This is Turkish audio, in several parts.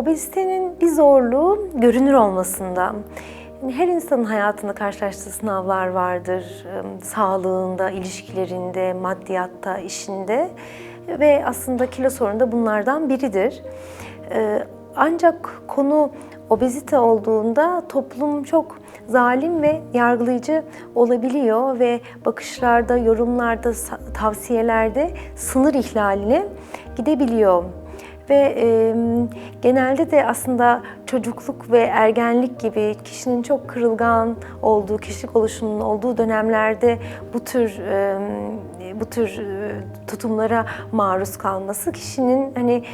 Obezitenin bir zorluğu görünür olmasında. Her insanın hayatında karşılaştığı sınavlar vardır. Ee, Sağlığında, ilişkilerinde, maddiyatta, işinde ve aslında kilo sorunu da bunlardan biridir. Ancak konu obezite olduğunda toplum çok zalim ve yargılayıcı olabiliyor ve bakışlarda, yorumlarda, tavsiyelerde sınır ihlaline gidebiliyor. Ve e, genelde de aslında çocukluk ve ergenlik gibi kişinin çok kırılgan olduğu, kişilik oluşumunun olduğu dönemlerde bu tür e, bu tür tutumlara maruz kalması kişinin hani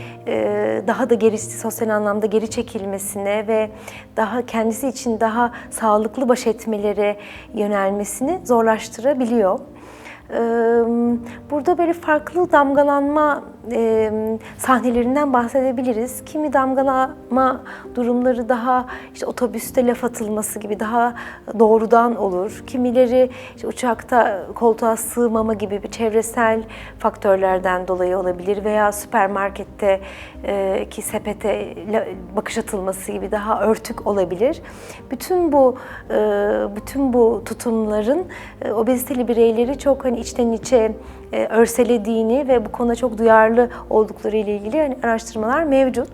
daha da geri sosyal anlamda geri çekilmesine ve daha kendisi için daha sağlıklı baş etmelere yönelmesini zorlaştırabiliyor. Burada böyle farklı damgalanma e, sahnelerinden bahsedebiliriz. Kimi damgalama durumları daha işte otobüste laf atılması gibi daha doğrudan olur. Kimileri işte uçakta koltuğa sığmama gibi bir çevresel faktörlerden dolayı olabilir veya süpermarkette e, ki sepete bakış atılması gibi daha örtük olabilir. Bütün bu e, bütün bu tutumların e, obeziteli bireyleri çok hani içten içe e, örselediğini ve bu konuda çok duyarlı oldukları ile ilgili hani araştırmalar mevcut.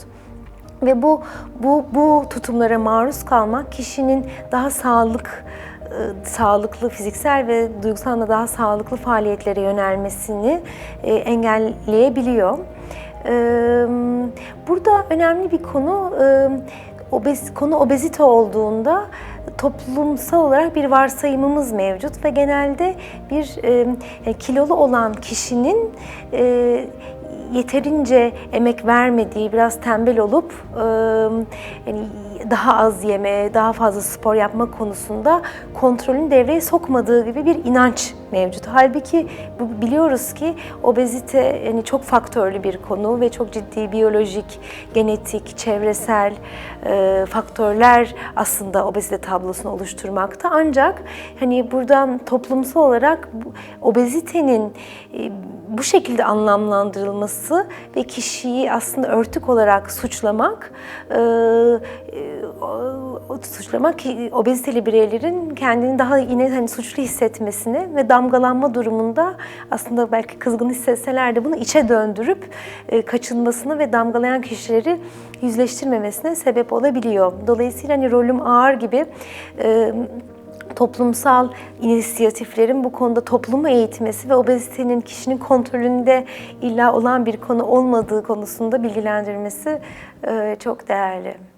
Ve bu bu bu tutumlara maruz kalmak kişinin daha sağlık e, sağlıklı fiziksel ve duygusal anlamda daha sağlıklı faaliyetlere yönelmesini e, engelleyebiliyor. E, Burada önemli bir konu obez, konu obezite olduğunda toplumsal olarak bir varsayımımız mevcut ve genelde bir e, kilolu olan kişinin e, yeterince emek vermediği, biraz tembel olup e, yani daha az yeme, daha fazla spor yapma konusunda kontrolün devreye sokmadığı gibi bir inanç mevcut. Halbuki bu biliyoruz ki obezite yani çok faktörlü bir konu ve çok ciddi biyolojik, genetik, çevresel e, faktörler aslında obezite tablosunu oluşturmakta. Ancak hani buradan toplumsal olarak obezitenin e, bu şekilde anlamlandırılması ve kişiyi aslında örtük olarak suçlamak, e, suçlamak ki obeziteli bireylerin kendini daha yine hani suçlu hissetmesini ve damgalanma durumunda aslında belki kızgın hissetseler de bunu içe döndürüp e, kaçınmasını ve damgalayan kişileri yüzleştirmemesine sebep olabiliyor. Dolayısıyla hani rolüm ağır gibi e, toplumsal inisiyatiflerin bu konuda toplumu eğitmesi ve obezitenin kişinin kontrolünde illa olan bir konu olmadığı konusunda bilgilendirmesi e, çok değerli.